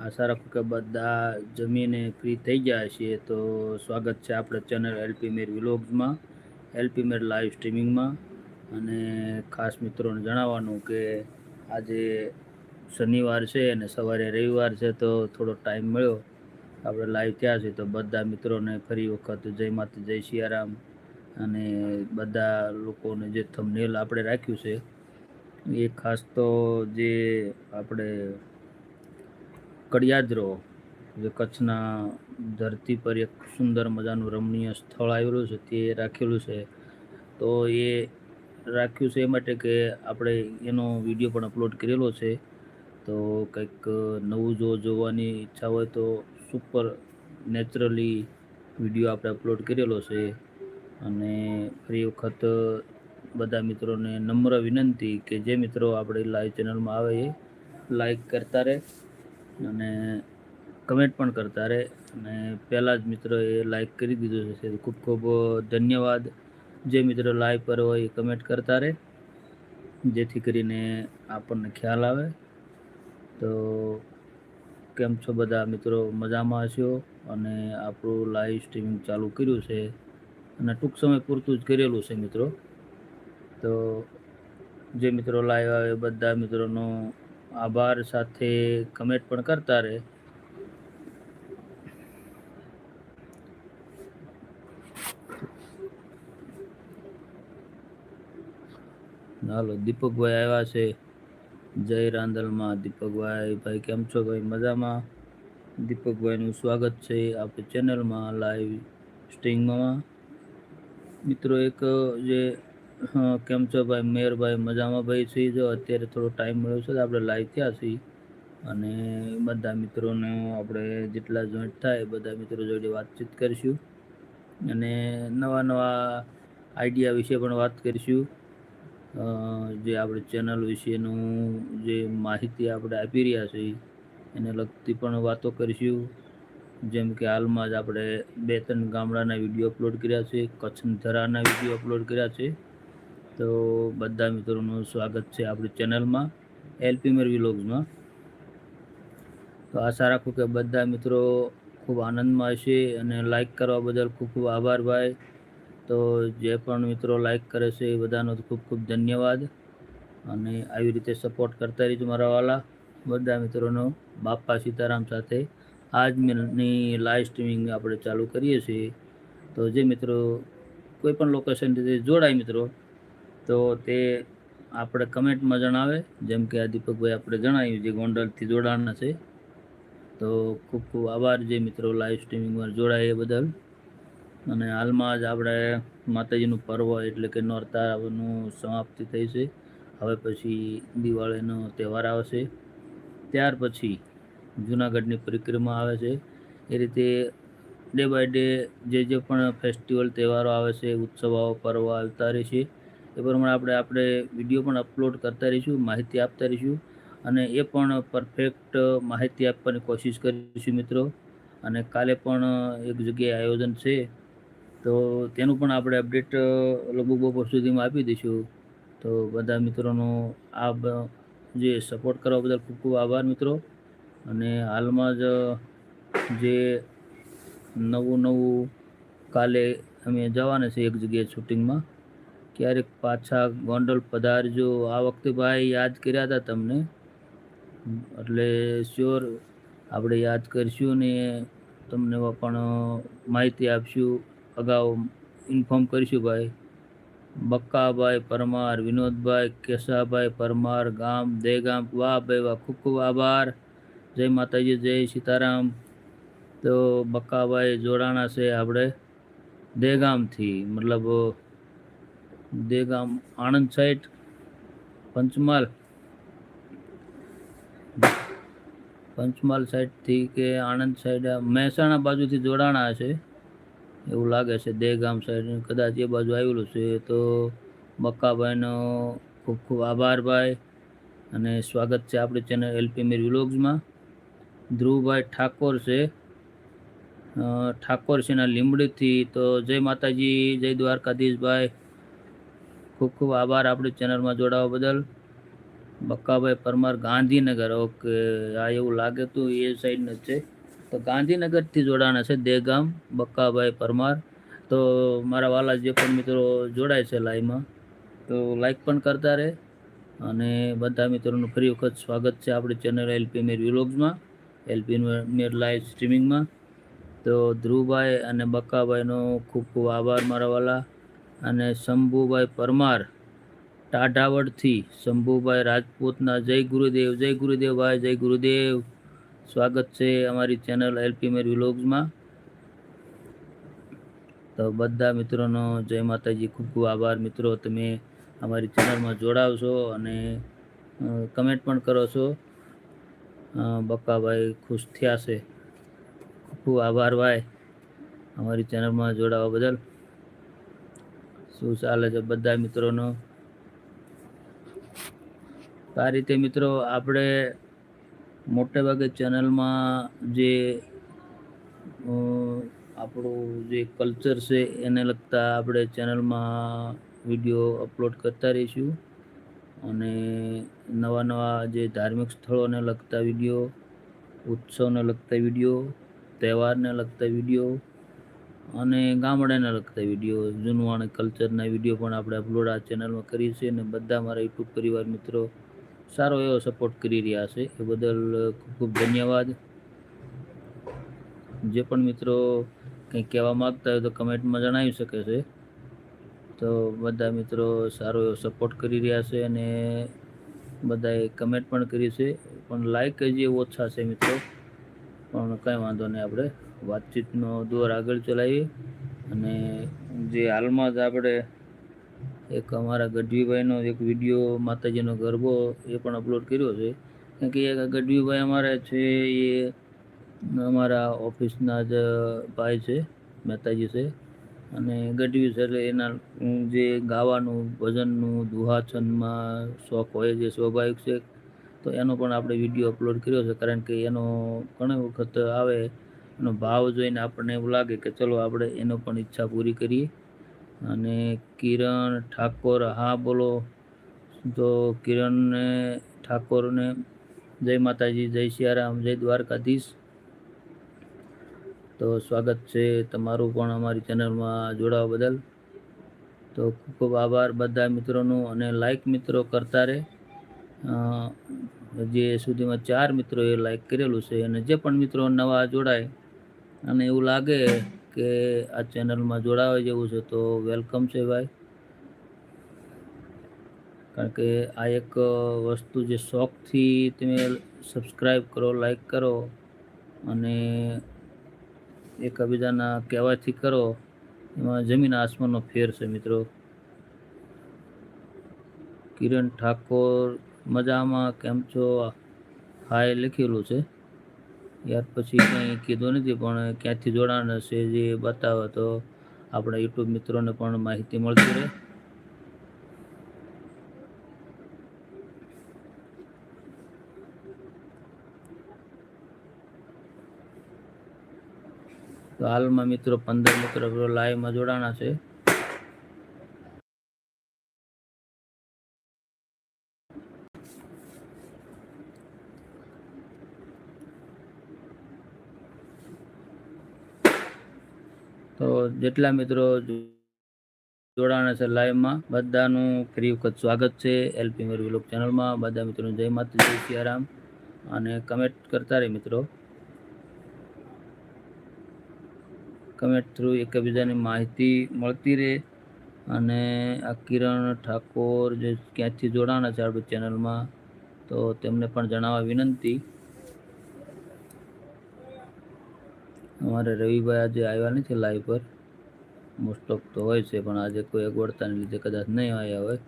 આશા રાખું કે બધા જમીને ફ્રી થઈ ગયા છીએ તો સ્વાગત છે આપણે ચેનલ એલપી મેર વિલોગ્સમાં એલપી મેર લાઈવ સ્ટ્રીમિંગમાં અને ખાસ મિત્રોને જણાવવાનું કે આજે શનિવાર છે અને સવારે રવિવાર છે તો થોડો ટાઈમ મળ્યો. આપણે લાઈવ થયા છીએ તો બધા મિત્રોને ફરી વખત જય માતા જય સિયારામ અને બધા લોકોને જે થમનેલ આપણે રાખ્યું છે, એ ખાસ તો જે આપણે કડિયાદરો જે કચ્છના ધરતી પર એક સુંદર મજાનું રમણીય સ્થળ આવેલું છે, તે રાખેલું છે. તો એ રાખ્યું છે એ માટે કે આપણે એનો વીડિયો પણ અપલોડ કરેલો છે. તો કંઈક નવું જો જોવાની ઈચ્છા હોય તો સુપર નેચરલી વીડિયો આપણે અપલોડ કરેલો છે. અને ફરી વખત બધા મિત્રોને નમ્ર વિનંતી કે જે મિત્રો આપણે લાઈવ ચેનલમાં આવે એ લાઈક કરતા રહે. અને કમેન્ટ પણ કરતા રહે. અને પહેલાં જ મિત્રોએ લાઈક કરી દીધું છે ખૂબ ખૂબ ધન્યવાદ. જે મિત્રો લાઈવ પર હોય એ કમેન્ટ કરતા રહે. જેથી કરીને આપણને ખ્યાલ આવે. તો કેમ છો બધા મિત્રો? મજામાં હશો? અને આપણું લાઈવ સ્ટ્રીમિંગ ચાલુ કર્યું છે. અને ટૂંક સમય પૂરતું જ કરેલું છે મિત્રો. તો જે મિત્રો લાઈવ આવે બધા મિત્રોનો આભાર સાથે કમેન્ટ પણ કરતા રહે. હાલો, દીપકભાઈ આવ્યા છે. જય રાંદલમાં. દીપકભાઈ, ભાઈ, કેમ છો? ભાઈ, મજામાં? દીપકભાઈનું સ્વાગત છે આપણી ચેનલમાં, લાઈવ સ્ટ્રીમમાં. મિત્રો, એક જે હા, કેમ છો ભાઈ? મેયરભાઈ મજામાં ભાઈ છે જો, અત્યારે થોડો ટાઈમ મળ્યો છે આપણે લાઈવ થયા છીએ. અને બધા મિત્રોને આપણે જેટલા જોઈન્ટ થાય બધા મિત્રો જોડે વાતચીત કરીશું. અને નવા નવા આઈડિયા વિશે પણ વાત કરીશું. જે આપણે ચેનલ વિશેનું જે માહિતી આપણે આપી રહ્યા છીએ, એને લગતી પણ વાતો કરીશું. જેમ કે હાલમાં જ આપણે બે ત્રણ ગામડાના વીડિયો અપલોડ કર્યા છે કચ્છ ધરાના વીડિયો અપલોડ કર્યા છે. તો બધા મિત્રોનું સ્વાગત છે આપણી ચેનલમાં એલપીમેર વિલોગ્સમાં તો આશા રાખું કે બધા મિત્રો ખૂબ આનંદમાં હશે અને લાઇક કરવા બદલ ખૂબ ખૂબ આભાર ભાઈ. તો જે પણ મિત્રો લાઇક કરે છે એ બધાનો ખૂબ ખૂબ ધન્યવાદ. અને આવી રીતે સપોર્ટ કરતા રહીજો મારા વાલા. બધા મિત્રોનો બાપા સીતારામ સાથે આજની લાઈવ સ્ટ્રીમિંગ આપણે ચાલુ કરીએ છીએ. તો જે મિત્રો કોઈ પણ લોકેશનથી જોડાય મિત્રો તો તે આપણે કમેન્ટમાં જણાવે. જેમ કે આ દીપકભાઈ આપણે જણાવ્યું જે ગોંડલથી જોડાણના છે. તો ખૂબ ખૂબ આભાર જે મિત્રો લાઈવ સ્ટ્રીમિંગમાં જોડાય એ બદલ. અને હાલમાં જ આપણે માતાજીનું પર્વ એટલે કે નોરતાનું સમાપ્તિ થઈ છે. હવે પછી દિવાળીનો તહેવાર આવશે. ત્યાર પછી જૂનાગઢની પરિક્રમા આવે છે. એ રીતે ડે બાય ડે જે જે પણ ફેસ્ટિવલ તહેવારો આવે છે, ઉત્સવો, પર્વ આવતા રહેશે એ પ્રમાણે આપણે આપણે વીડિયો પણ અપલોડ કરતા રહીશું, માહિતી આપતા રહીશું અને એ પણ પરફેક્ટ માહિતી આપવાની કોશિશ કરીશું મિત્રો. અને કાલે પણ એક જગ્યાએ આયોજન છે, તો તેનું પણ આપણે અપડેટ લગભગ બપોર સુધીમાં આપી દઈશું. તો બધા મિત્રોનો આ જે સપોર્ટ કરવા બદલ ખૂબ ખૂબ આભાર મિત્રો. અને હાલમાં જ જે નવું નવું કાલે અમે જવાના છે એક જગ્યાએ શૂટિંગમાં ક્યારેક પાછા ગોંડલ પધારજો. આ વખતે ભાઈ યાદ કર્યા હતા તમને? એટલે શ્યોર આપણે યાદ કરીશું ને તમને પણ માહિતી આપશું. અગાઉ ઇન્ફોર્મ કરીશું ભાઈ. બક્કાભાઈ પરમાર, વિનોદભાઈ, કેશાભાઈ પરમાર, ગામ, દેગામ, વાહ ભાઈ વાહ, ખૂબ ખૂબ આભાર. જય માતાજી, જય સીતારામ. તો બક્કાભાઈ જોડાણા છે આપણે. દેગામથી, મતલબ દેગામ, આણંદ સાઈડ પંચમહાલ. પંચમહાલ સાઈડથી કે આણંદ સાઈડ મહેસાણા બાજુથી જોડાણા છે. એવું લાગે છે દેગામ સાઈડ. કદાચ એ બાજુ આવેલું છે તો બક્કાભાઈનો ખૂબ ખૂબ આભાર ભાઈ. અને સ્વાગત છે આપણી ચેનલ એલપી મીર વિલોગ્સમાં. ધ્રુવભાઈ ઠાકોર છે. ઠાકોર છે લીમડીથી તો જય માતાજી, જય દ્વારકાધીશભાઈ. ખૂબ ખૂબ આભાર આપણી ચેનલમાં જોડાવા બદલ. બક્કાભાઈ પરમાર ગાંધીનગર, ઓકે, આ એવું લાગે તું એ સાઈડનું જ છે. તો ગાંધીનગરથી જોડાણા છે દેગામ, બક્કાભાઈ પરમાર. તો મારા વાલા જે પણ મિત્રો જોડાય છે લાઈવમાં તો લાઈક પણ કરતા રહે. અને બધા મિત્રોનું ફરી વખત સ્વાગત છે આપણી ચેનલ એલપી મેર વિલોગ્સમાં એલપી મેર લાઈવ સ્ટ્રીમિંગમાં તો ધ્રુવભાઈ અને બક્કાભાઈનો ખૂબ ખૂબ આભાર મારા વાલા. અને શંભુભાઈ પરમાર ટાઢાવડથી શંભુભાઈ રાજપૂતના જય ગુરુદેવ જય ગુરુદેવ ભાઈ, જય ગુરુદેવ. સ્વાગત છે અમારી ચેનલ એલપી મેર વિલોગ્સમાં. તો બધા મિત્રોનો જય માતાજી ખૂબ ખૂબ આભાર. મિત્રો, તમે અમારી ચેનલમાં જોડાવશો અને કમેન્ટ પણ કરો છો. બક્કાભાઈ ખુશ થયા છે. ખૂબ ખૂબ આભાર ભાઈ. અમારી ચેનલમાં જોડાવા બદલ. શું ચાલે છે બધા મિત્રોનો? આ રીતે મિત્રો આપણે મોટે ભાગે ચેનલમાં જે આપણું જે કલ્ચર છે એને લગતા આપણે ચેનલમાં વીડિયો અપલોડ કરતા રહીશું. અને નવા નવા જે ધાર્મિક સ્થળોને લગતા વીડિયો, ઉત્સવને લગતા વીડિયો, તહેવારને લગતા વીડિયો અને ગામડાને લગતા વીડિયો, જૂનવાણી કલ્ચરના વીડિયો પણ આપણે અપલોડ આ ચેનલમાં કરીએ છીએ અને બધા મારા યુટ્યુબ પરિવાર મિત્રો સારો એવો સપોર્ટ કરી રહ્યા છે. એ બદલ ખૂબ ખૂબ ધન્યવાદ. જે પણ મિત્રો કંઈ કહેવા માગતા હોય તો કમેન્ટમાં જણાવી શકે છે. તો બધા મિત્રો સારો એવો સપોર્ટ કરી રહ્યા છે અને બધાએ કમેન્ટ પણ કરી છે. પણ લાઈક હજી ઓછા છે મિત્રો. પણ કંઈ વાંધો નહીં આપણે. વાતચીતનો દોર આગળ ચલાવીએ અને જે હાલમાં જ આપણે એક અમારા ગઢવીભાઈનો એક વીડિયો માતાજીનો ગરબો એ પણ અપલોડ કર્યો છે. કારણ કે એક ગઢવીભાઈ અમારા છે એ અમારા ઓફિસના જ ભાઈ છે, મહેતાજી છે. અને ગઢવી છે એટલે એના જે ગાવાનું, ભજનનું દુહાછનમાં શોખ હોય જે સ્વાભાવિક છે. તો એનો પણ આપણે વીડિયો અપલોડ કર્યો છે, કારણ કે એનો ઘણી વખત આવે એનો ભાવ જોઈને આપણને એવું લાગે કે ચલો આપણે એનો પણ ઈચ્છા પૂરી કરીએ. અને કિરણ ઠાકોર, હા બોલો. તો કિરણને, ઠાકોરને જય માતાજી, જય સિયારામ, જય દ્વારકાધીશ. તો સ્વાગત છે તમારું પણ અમારી ચેનલમાં જોડાવા બદલ. તો ખૂબ ખૂબ આભાર બધા મિત્રોનું અને લાઈક મિત્રો કરતા રહે. જે સુધીમાં ચાર મિત્રોએ લાઈક કરેલું છે અને જે પણ મિત્રો નવા જોડાય અને એવું લાગે કે આ ચેનલમાં જોડાવા જેવું છે, તો વેલકમ છે ભાઈ. કારણ કે આ એક વસ્તુ જે શોખથી તમે સબસ્ક્રાઈબ કરો લાઈક કરો અને એકબીજાના કહેવાથી કરો, એમાં જમીન આસમાનનો ફેર છે મિત્રો. કિરણ ઠાકોર, મજામાં? કેમ છો? હાય, લખેલું છે. યાર પછી કંઈ કીધું નથી, પણ ક્યાંથી જોડાણ છે જે બતાવે તો આપણા યુટ્યુબ મિત્રોને પણ માહિતી મળતી રહે. તો હાલમાં મિત્રો પંદર મિત્રો લાઈવમાં જોડાણા છે. તો જેટલા મિત્રો જોડાણા છે લાઈવમાં, બધાનું ફરી વખત સ્વાગત છે એલપી મેર વ્લોગ ચેનલમાં. બધા મિત્રોને જય માતા જય સિયારામ. અને કમેન્ટ કરતા રહે મિત્રો. કમેન્ટ થ્રુ એકબીજાની માહિતી મળતી રહે. અને આ કિરણ ઠાકોર જે ક્યાંથી જોડાણા છે આપણી ચેનલમાં, તો તેમને પણ જણાવવા વિનંતી. અમારે રવિભાઈ આજે આવ્યા નથી લાઈવ પર. મોસ્ટ ઓફ તો હોય છે, પણ આજે કોઈ અગવડતાને લીધે કદાચ નહીં આવ્યા હોય.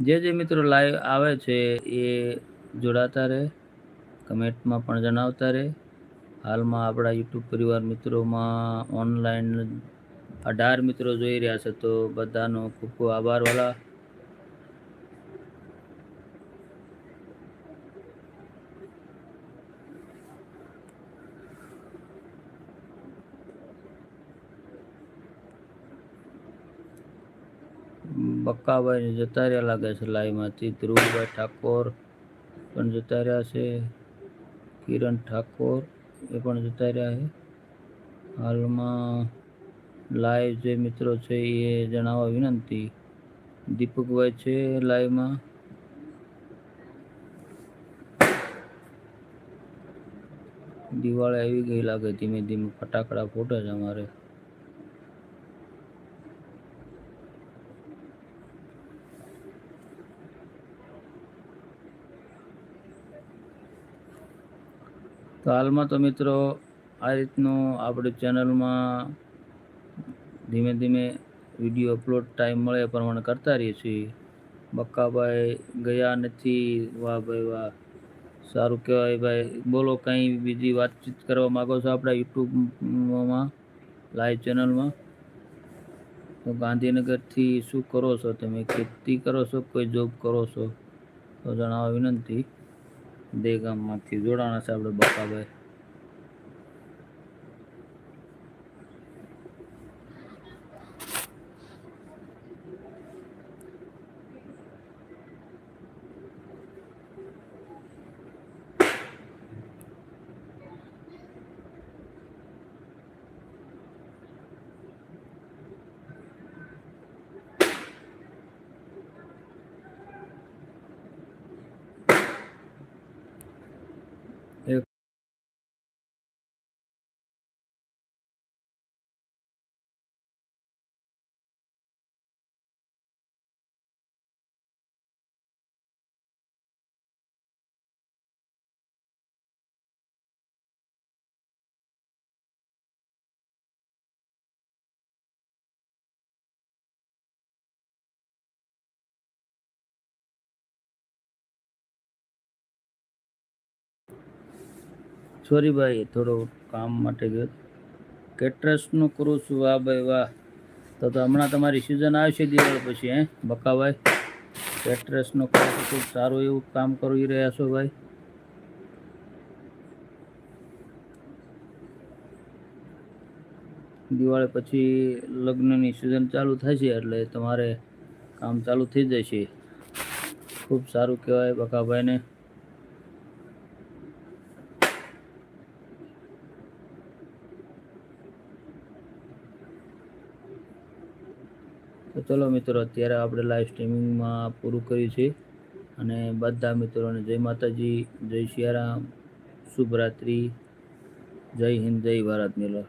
જે જે મિત્રો લાઈવ આવે છે, એ જોડાતા રહે, કમેન્ટમાં પણ જણાવતા રહે. હાલમાં આપણા યુટ્યુબ પરિવાર મિત્રોમાં ઓનલાઈન અઢાર મિત્રો જોઈ રહ્યા છે, તો બધાનો ખૂબ ખૂબ આભાર. વાલા. બક્કાભાઈ જતા રહ્યા લાગે છે લાઈવમાંથી. ધ્રુવભાઈ ઠાકોર પણ જતા રહ્યા છે. કિરણ ઠાકોર એ પણ જતા રહ્યા છે. હાલમાં લાઈવ જે મિત્રો છે એ જણાવવા વિનંતી. દીપકભાઈ છે લાઈવમાં દિવાળી આવી ગઈ લાગે ધીમે ધીમે ફટાકડા ફોટે છે અમારે. તો હાલમાં તો મિત્રો આ રીતનું આપણી ચેનલમાં ધીમે ધીમે વીડિયો અપલોડ ટાઈમ મળે એ પ્રમાણે કરતા રહીએ છીએ. બક્કાભાઈ ગયા નથી. વાહ ભાઈ વાહ. સારું કહેવાય ભાઈ. બોલો કંઈ બીજી વાતચીત કરવા માગો છો આપણા યુટ્યુબમાં? લાઈવ ચેનલમાં તો ગાંધીનગરથી શું કરો છો તમે? ખેતી કરો છો? કોઈ જોબ કરો છો? તો જણાવવા વિનંતી. દેગામમાંથી જોડાણા છે આપણે બક્કાભાઈ એક સોરી ભાઈ થોડો કામ માટે ગયો. કેટરસનું કરું છું વાહ ભાઈ વાહ. તો તો હમણાં તમારી સિઝન આવશે દિવાળી પછી, હે? બકાભાઈ. કેટરસનું કરો છું ખૂબ સારું એવું કામ કરી રહ્યા છો ભાઈ. દિવાળી પછી લગ્નની સિઝન ચાલુ થશે એટલે તમારે કામ ચાલુ થઈ જશે. ખૂબ સારું કહેવાય બકાભાઈને. ચલો મિત્રો, અત્યારે આપણે લાઈવ સ્ટ્રીમિંગમાં પૂરું કર્યું છે. અને બધા મિત્રોને જય માતાજી, જય શિયારામ, શુભરાત્રિ, જય હિન્દ, જય ભારત મિલો